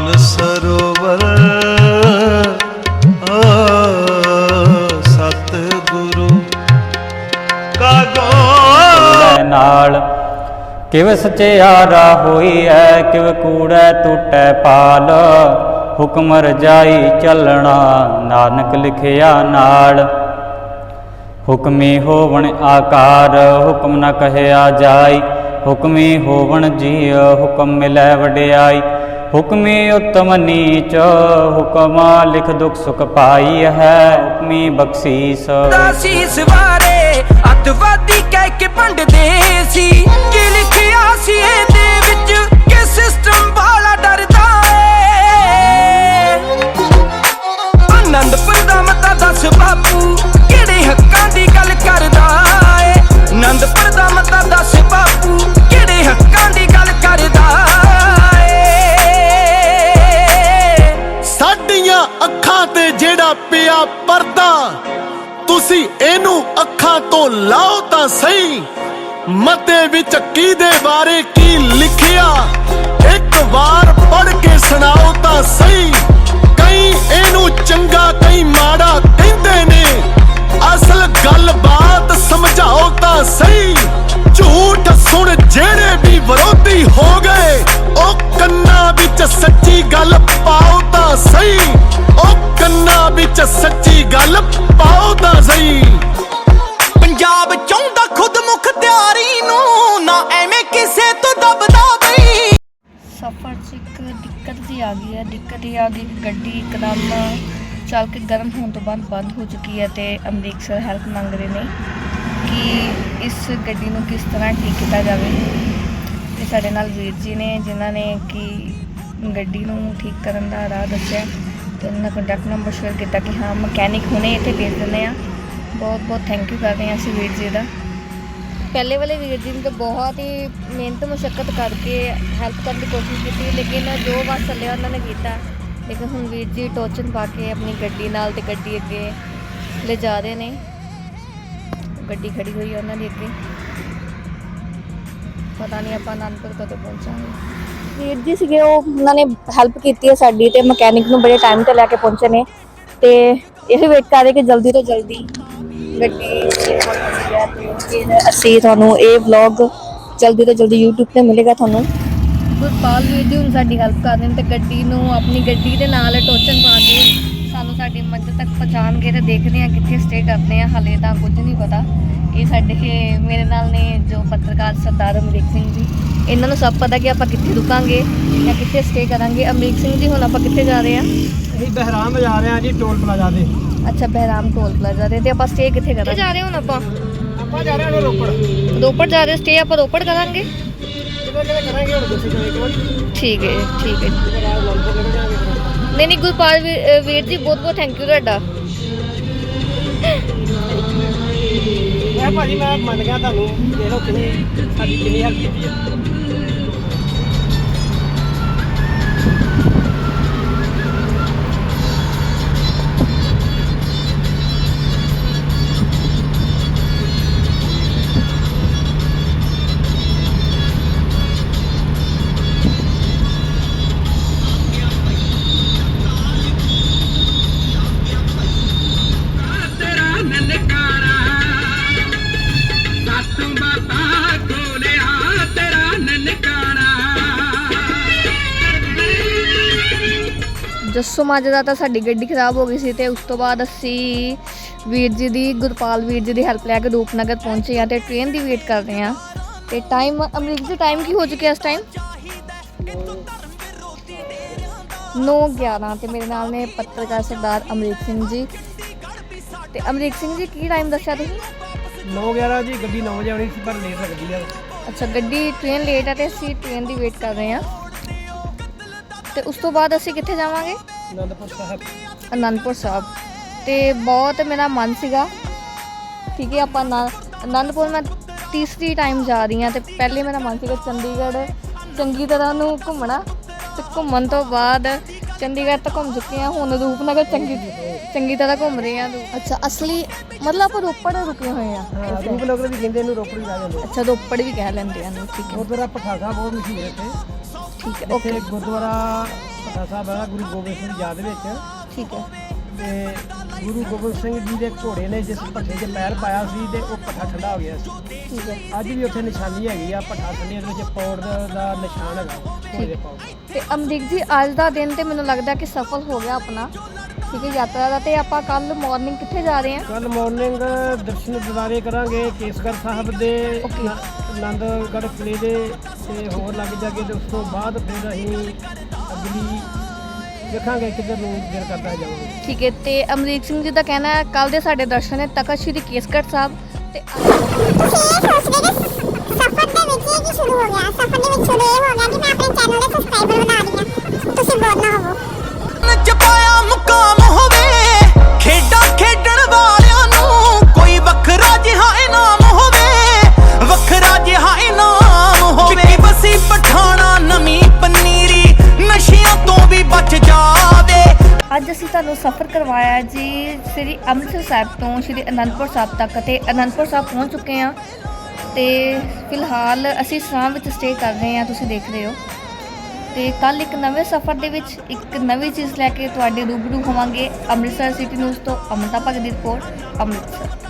ਮਨ ਸਰੋਵਰ, ਆ ਸਤਿਗੁਰੂ। ਕਾ ਨਾਲ, ਕਿਵ ਸਚਿਆਰਾ ਹੋਈ ਐ ਕਿਵ ਕੂੜੈ ਟੁੱਟੈ ਪਾਲ। ਹੁਕਮ ਰਜਾਈ ਚੱਲਣਾ, ਨਾਨਕ ਲਿਖਿਆ ਨਾਲ। ਹੁਕਮੀ ਹੋਵਣ ਆਕਾਰ, ਹੁਕਮ ਨ ਕਹਿਆ ਜਾਈ। ਹੁਕਮੀ ਹੋਵਣ ਜੀ ਹੁਕਮ ਮਿਲੈ ਵਡਿਆਈ। ਹੁਕਮੀ ਉਤਮ ਨੀਚ, ਹੁਕਮਾ ਲਿਖ ਦੁਖ ਸੁਖ ਪਾਈ ਹੈ। ਹੁਕਮੀ ਬਖਸ਼ੀਸ। ਦਾ ਵਾਰੇ, ਅੱਤਵਾਦੀ ਕਹਿ ਕੇ ਭੰਡਦੇ ਸੀ। ਕੀ ਲਿਖਿਆ ਸੀ ਇਹਦੇ ਵਿੱਚ ਕਿ ਸਿਸਟਮ ਵਾਲਾ ਡਰਦਾ ਏ। ਤੁਸੀਂ ਇਹਨੂੰ ਅੱਖਾਂ ਤੋਂ ਲਾਓ ਤਾਂ ਸਹੀ। ਮਤੇ ਵਿੱਚ ਕਿਹਦੇ ਬਾਰੇ ਕੀ ਲਿਖਿਆ? ਇੱਕ ਵਾਰ ਪੜ੍ਹ ਕੇ ਸੁਣਾਓ ਤਾਂ ਸਹੀ। ਕਈ ਇਹਨੂੰ ਚੰਗਾ, ਕਈ ਮਾੜਾ ਕਹਿੰਦੇ ਨੇ। ਅਸਲ ਗੱਲਬਾਤ ਸਮਝਾਓ ਤਾਂ ਸਹੀ। ਝੂਠ ਸੁਣ ਜਿਹੜੇ ਵੀ ਵਿਰੋਧੀ ਹੋ ਗਏ, ਉਹ ਕੰਨਾਂ ਵਿੱਚ ਸੱਚੀ ਗੱਲ ਪਾਓ ਤਾਂ ਸਹੀ। ਉਹ ਕੰਨਾਂ ਵਿੱਚ ਸੱਚੀ ਗੱਲ ਪਾਓ ਤਾਂ ਪੰਜਾਬ ਚਾਹੁੰਦਾ ਖੁਦ ਮੁਖਤਿਆਰੀ ਨੂੰ, ਨਾ ਐਵੇਂ ਕਿਸੇ ਤੋਂ ਦਬਦਾ ਬਈ। ਸਫ਼ਰ 'ਚ ਇੱਕ ਦਿੱਕਤ ਜੀ ਆ ਗਈ ਹੈ, ਦਿੱਕਤ ਇਹ ਆ ਗਈ ਕਿ ਗੱਡੀ ਇੱਕਦਮ ਚੱਲ ਕੇ ਗਰਮ ਹੋਣ ਤੋਂ ਬਾਅਦ ਬੰਦ ਹੋ ਚੁੱਕੀ ਹੈ ਤੇ ਅਮਰੀਕਸਰ ਹੈਲਪ ਮੰਗ ਰਹੇ ਨੇ ਕਿ ਇਸ ਗੱਡੀ ਨੂੰ ਕਿਸ ਤਰ੍ਹਾਂ ਠੀਕ ਕੀਤਾ ਜਾਵੇ। ਤੇ ਸਾਡੇ ਨਾਲ ਵੀਰ ਜੀ ਨੇ, ਜਿਨ੍ਹਾਂ ਨੇ ਕਿ ਗੱਡੀ ਨੂੰ ਠੀਕ ਕਰਨ ਦਾ ਰਾਹ ਦੱਸਿਆ, ਤੇ ਉਹਨਾਂ ਦਾ ਕੰਟੈਕਟ ਨੰਬਰ ਸ਼ੇਅਰ ਕੀਤਾ ਕਿ ਹਾਂ, ਮਕੈਨਿਕ ਹੁਣੇ ਇੱਥੇ ਭੇਜ ਦਿੰਦੇ ਆ। ਬਹੁਤ ਬਹੁਤ ਥੈਂਕ ਯੂ ਕਰਦੇ ਹਾਂ ਅਸੀਂ ਵੀਰ ਜੀ ਦਾ। ਪਹਿਲੇ ਵਾਲੇ ਵੀਰ ਜੀ ਨੇ ਤਾਂ ਬਹੁਤ ਹੀ ਮਿਹਨਤ ਮੁਸ਼ਕਲ ਕਰਕੇ ਹੈਲਪ ਕਰਨ ਦੀ ਕੋਸ਼ਿਸ਼ ਕੀਤੀ, ਲੇਕਿਨ ਜੋ ਬਸ ਚੱਲਿਆ ਉਹਨਾਂ ਨੇ ਕੀਤਾ। ਲੇਕਿਨ ਹੁਣ ਵੀਰ ਜੀ ਟੋਚਨ ਪਾ ਕੇ ਆਪਣੀ ਗੱਡੀ ਨਾਲ ਤੇ ਗੱਡੀ ਅੱਗੇ ਲੈ ਜਾ ਰਹੇ ਨੇ। ਗੱਡੀ ਖੜੀ ਹੋਈ ਹੈ ਉਹਨਾਂ ਦੀ ਅੱਗੇ। ਪਤਾ ਨਹੀਂ ਆਪਾਂ ਅਨੰਦਪੁਰ ਕਦੋਂ ਪਹੁੰਚਾਂਗੇ। ਵੀਰ ਜੀ ਸੀਗੇ, ਉਹ ਉਹਨਾਂ ਨੇ ਹੈਲਪ ਕੀਤੀ ਹੈ ਸਾਡੀ ਤੇ ਮਕੈਨਿਕ ਨੂੰ ਬੜੇ ਟਾਈਮ ਤੇ ਲੈ ਕੇ ਪਹੁੰਚੇ ਨੇ। ਤੇ ਇਹ ਵੇਟ ਕਰ ਰਹੇ ਕਿ ਜਲਦੀ ਤੋਂ ਜਲਦੀ ਗੱਡੀ ਠੀਕ ਹੈ ਤੇ ਫਿਰ ਅਸੀਂ ਤੁਹਾਨੂੰ ਇਹ ਵਲੌਗ ਜਲਦੀ ਤੋਂ ਜਲਦੀ YouTube ਤੇ ਮਿਲੇਗਾ ਤੁਹਾਨੂੰ। ਗੁਰਪਾਲ ਵੀਰ ਜੀ, ਹੁਣ ਸਾਡੀ ਹੈਲਪ ਕਰ ਰਹੇ ਨੇ ਤੇ ਗੱਡੀ ਨੂੰ ਆਪਣੀ ਗੱਡੀ ਦੇ ਨਾਲ ਟੋਚਨ ਪਾ ਕੇ ਤੱਕ ਪਹੁੰਚਾਉਣਗੇ ਤੇ ਦੇਖਦੇ ਹਾਂ ਕਿੱਥੇ ਸਟੇ ਕਰਦੇ ਹਾਂ। ਹਲੇ ਤਾਂ ਕੁਝ ਨਹੀਂ ਪਤਾ। ਇਹ ਸਾਡੇ ਮੇਰੇ ਨਾਲ ਨੇ ਜੋ ਪੱਤਰਕਾਰ ਸਰਦਾਰ ਅਮਰੀਕ ਸਿੰਘ ਜੀ। ਇਹਨਾਂ ਨੂੰ ਸਭ ਪਤਾ ਕਿ ਆਪਾਂ ਕਿੱਥੇ ਰੁਕਾਂਗੇ ਜਾਂ ਕਿੱਥੇ ਸਟੇ ਕਰਾਂਗੇ। ਅਮਰੀਕ ਸਿੰਘ ਜੀ ਹੁਣ ਆਪਾਂ ਕਿੱਥੇ ਜਾ ਰਹੇ ਹਾਂ? ਅਸੀਂ ਬਹਿਰਾਮ ਜਾ ਰਹੇ ਹਾਂ ਜੀ ਟੋਲ ਪਲਾਜ਼ਾ ਤੇ। ਅੱਛਾ ਬਹਿਰਾਮ ਟੋਲ ਪਲਾਜ਼ਾ ਤੇ। ਤੇ ਆਪਾਂ ਸਟੇ ਕਿੱਥੇ ਕਰਾਂਗੇ? ਜਾ ਰਹੇ ਹੁਣ ਆਪਾਂ? ਆਪਾਂ ਜਾ ਰਹੇ ਹਾਂ ਰੋਪੜ। ਰੋਪੜ ਜਾ ਰਹੇ ਸਟੇ ਆਪਾਂ ਰੋਪੜ ਕਰਾਂਗੇ? ਕਿਵੇਂ ਕਿਵੇਂ ਕਰਾਂਗੇ ਹੁਣ? ਦੱਸੋ ਜੀ ਇੱਕ ਵਾਰੀ ਠੀਕ ਹੈ ਜੀ, ਠੀਕ ਹੈ ਨਹੀਂ ਨਹੀਂ, ਗੁਰਪਾਲ ਵੀਰ ਵੀਰ ਜੀ, ਬਹੁਤ ਬਹੁਤ ਥੈਂਕ ਯੂ ਤੁਹਾਡਾ। ਮੈਂ ਭਾਜੀ, ਮੈਂ ਮੰਨ ਗਿਆ ਤੁਹਾਨੂੰ, ਦੇਖ ਲਓ ਕਿੰਨੀ ਸਾਡੀ ਕਿੰਨੀ ਹੈਲਪ ਕੀਤੀ ਹੈ। ਜੱਸੋ ਮਾਜਦਾ ਤਾਂ ਸਾਡੀ ਗੱਡੀ ਖਰਾਬ ਹੋ ਗਈ ਸੀ ਤੇ ਉਸ ਤੋਂ ਬਾਅਦ ਅਸੀਂ ਵੀਰ ਜੀ ਦੀ ਗੁਰਪਾਲ ਵੀਰ ਜੀ ਦੀ ਹੈਲਪ ਲੈ ਕੇ ਰੂਪਨਗਰ ਪਹੁੰਚੇ ਆ ਤੇ ਟ੍ਰੇਨ ਦੀ ਵੇਟ ਕਰ ਰਹੇ ਆ ਤੇ ਟਾਈਮ ਅਮਰੀਕ ਜੀ ਟਾਈਮ ਕੀ ਹੋ ਚੁੱਕਿਆ ਇਸ ਟਾਈਮ 9:11 ਤੇ ਮੇਰੇ ਨਾਲ ਨੇ ਪੱਤਰਕਾਰ ਸਰਦਾਰ ਅਮਰੀਕ ਸਿੰਘ ਜੀ। ਤੇ ਅਮਰੀਕ ਸਿੰਘ ਜੀ ਕੀ ਟਾਈਮ ਦੱਸਿਆ ਤੁਸੀਂ? 9:11 ਜੀ ਗੱਡੀ 9 ਵਜੇ ਆਉਣੀ ਸੀ ਪਰ ਲੇਟ ਲੱਗਦੀ ਆ ਅੱਛਾ ਗੱਡੀ ਟ੍ਰੇਨ ਲੇਟ ਹੈ ਤੇ ਅਸੀਂ ਟ੍ਰੇਨ ਦੀ ਵੇਟ ਕਰ ਰਹੇ ਹਾਂ। ਤੇ ਉਸ ਤੋਂ ਬਾਅਦ ਅਸੀਂ ਕਿੱਥੇ ਜਾਵਾਂਗੇ? ਅਨੰਦਪੁਰ ਸਾਹਿਬ। ਅਨੰਦਪੁਰ ਸਾਹਿਬ। ਤੇ ਬਹੁਤ ਮੇਰਾ ਮਨ ਸੀਗਾ ਠੀਕ ਹੈ ਆਪਾਂ ਨਾ- ਅਨੰਦਪੁਰ ਮੈਂ ਤੀਸਰੀ ਟਾਈਮ ਜਾ ਰਹੀ ਹਾਂ ਤੇ ਪਹਿਲੇ ਮੇਰਾ ਮਨ ਸੀਗਾ ਚੰਡੀਗੜ੍ਹ ਚੰਗੀ ਤਰ੍ਹਾਂ ਨੂੰ ਘੁੰਮਣਾ ਤੇ ਘੁੰਮਣ ਤੋਂ ਬਾਅਦ ਚੰਡੀਗੜ੍ਹ ਤਾਂ ਘੁੰਮ ਚੁੱਕੇ ਹਾਂ ਹੁਣ ਰੂਪਨਗਰ ਚੰਗੀ ਚੰਗੀ ਤਰ੍ਹਾਂ ਘੁੰਮ ਰਹੇ ਹਾਂ ਅੱਛਾ ਅਸਲੀ ਮਤਲਬ ਆਪਾਂ ਰੋਪੜ ਰੁਕੇ ਹੋਏ ਆ ਹਾਂ ਰੂਪਨਗਰ ਵੀ ਕਹਿੰਦੇ ਇਹਨੂੰ ਰੋਪੜ ਵੀ ਜਾ ਜਾਂਦੇ। ਅੱਛਾ ਰੋਪੜ ਵੀ ਕਹਿ ਲੈਂਦੇ ਆ ਨੂੰ ਠੀਕ ਹੈ। ਗੁਰਦੁਆਰਾ ਪਠਾਗਾ ਬਹੁਤ ਮਸ਼ਹੂਰ ਹੈ ਇੱਥੇ। ਠੀਕ ਹੈ ਓਕੇ ਗੁਰਦੁਆਰਾ ਭੱਠਾ ਸਾਹਿਬ ਹੈ ਗੁਰੂ ਗੋਬਿੰਦ ਸਿੰਘ ਦੀ ਯਾਦ ਵਿੱਚ। ਠੀਕ ਹੈ। ਤੇ ਗੁਰੂ ਗੋਬਿੰਦ ਸਿੰਘ ਜੀ ਦੇ ਘੋੜੇ ਨੇ ਜਿਸ ਭੱਠੇ 'ਚ ਪੈਰ ਪਾਇਆ ਸੀ ਤੇ ਉਹ ਭੱਠਾ ਠੰਡਾ ਹੋ ਗਿਆ ਸੀ। ਠੀਕ ਹੈ। ਅੱਜ ਵੀ ਉੱਥੇ ਨਿਸ਼ਾਨੀ ਹੈਗੀ ਆ ਭੱਠਾ ਠੰਡੇ ਦੇ ਵਿੱਚ ਪੌੜ ਦਾ ਨਿਸ਼ਾਨ ਹੈਗਾ ਘੋੜੇ ਦੇ ਪੌੜ ਤੇ ਅਮਰੀਕ ਜੀ ਅੱਜ ਦਾ ਦਿਨ ਤੇ ਮੈਨੂੰ ਲੱਗਦਾ ਕਿ ਸਫਲ ਹੋ ਗਿਆ ਆਪਣਾ। ਠੀਕ ਹੈ ਯਾਤਰਾ ਦਾ ਤੇ ਆਪਾਂ ਕੱਲ ਮਾਰਨਿੰਗ ਕਿੱਥੇ ਜਾ ਰਹੇ ਹਾਂ? ਕੱਲ ਮਾਰਨਿੰਗ ਦਰਸ਼ਨ ਦਿਦਾਰੇ ਕਰਾਂਗੇ ਕੇਸਗੜ੍ਹ ਸਾਹਿਬ ਦੇ ਆਨੰਦਗੜ੍ਹ ਕਿਲੇ ਦੇ ਤੇ ਹੋਰ ਲੱਗ ਜਾਗੇ ਤੇ ਉਸ ਤੋਂ ਬਾਅਦ ਫਿਰ ਅਸੀਂ ਅਗਲੀ ਦੇਖਾਂਗੇ ਕਿੱਧਰ ਨੂੰ ਦਿਲ ਕਰਦਾ ਜਾਵਾਂਗੇ ਠੀਕ ਹੈ ਤੇ ਅਮਰੀਕ ਸਿੰਘ ਜੀ ਦਾ ਕਹਿਣਾ ਹੈ ਕੱਲ ਦੇ ਸਾਡੇ ਦਰਸ਼ਨ ਹੈ ਤਖਤ ਸ਼੍ਰੀ ਕੇਸਗੜ੍ਹ ਸਾਹਿਬ ਤੇ ਸਫਰ ਦੇ ਵਿੱਚ ਇਹ ਕੀ ਸ਼ੁਰੂ ਹੋ ਗਿਆ। ਸਫਰ ਦੇ ਵਿੱਚ ਸ਼ੁਰੂ ਇਹ ਹੋ ਗਿਆ। ਕਿ ਮੈਂ ਆਪਣੇ ਚੈਨਲ ਦੇ ਸਬਸਕ੍ਰਾਈਬਰ ਵਧਾ ਰਹੀ ਤੁਸੀਂ ਨਾ ਹੋਵੋ। ਅੱਜ ਅਸੀਂ ਤੁਹਾਨੂੰ ਸਫ਼ਰ ਕਰਵਾਇਆ ਜੀ, ਸ੍ਰੀ ਅੰਮ੍ਰਿਤਸਰ ਸਾਹਿਬ ਤੋਂ ਸ੍ਰੀ ਅਨੰਦਪੁਰ ਸਾਹਿਬ ਤੱਕ ਤੇ ਅਨੰਦਪੁਰ ਸਾਹਿਬ ਪਹੁੰਚ ਚੁੱਕੇ ਹਾਂ ਤੇ ਫਿਲਹਾਲ ਅਸੀਂ ਸਰਾਂ ਵਿੱਚ ਸਟੇ ਕਰ ਰਹੇ ਹਾਂ, ਤੁਸੀਂ ਦੇਖ ਰਹੇ ਹੋ। ਤੇ ਕੱਲ ਇੱਕ ਨਵੇਂ ਸਫ਼ਰ ਦੇ ਵਿੱਚ ਇੱਕ ਨਵੀਂ ਚੀਜ਼ ਲੈ ਕੇ ਤੁਹਾਡੇ ਰੂਬਰੂ ਹੋਵਾਂਗੇ, ਅੰਮ੍ਰਿਤਸਰ ਸਿਟੀ ਨਿਊਜ਼ ਤੋਂ ਅਮਨਤਾ ਭਗਤ ਦੀ ਰਿਪੋਰਟ ਅੰਮ੍ਰਿਤਸਰ।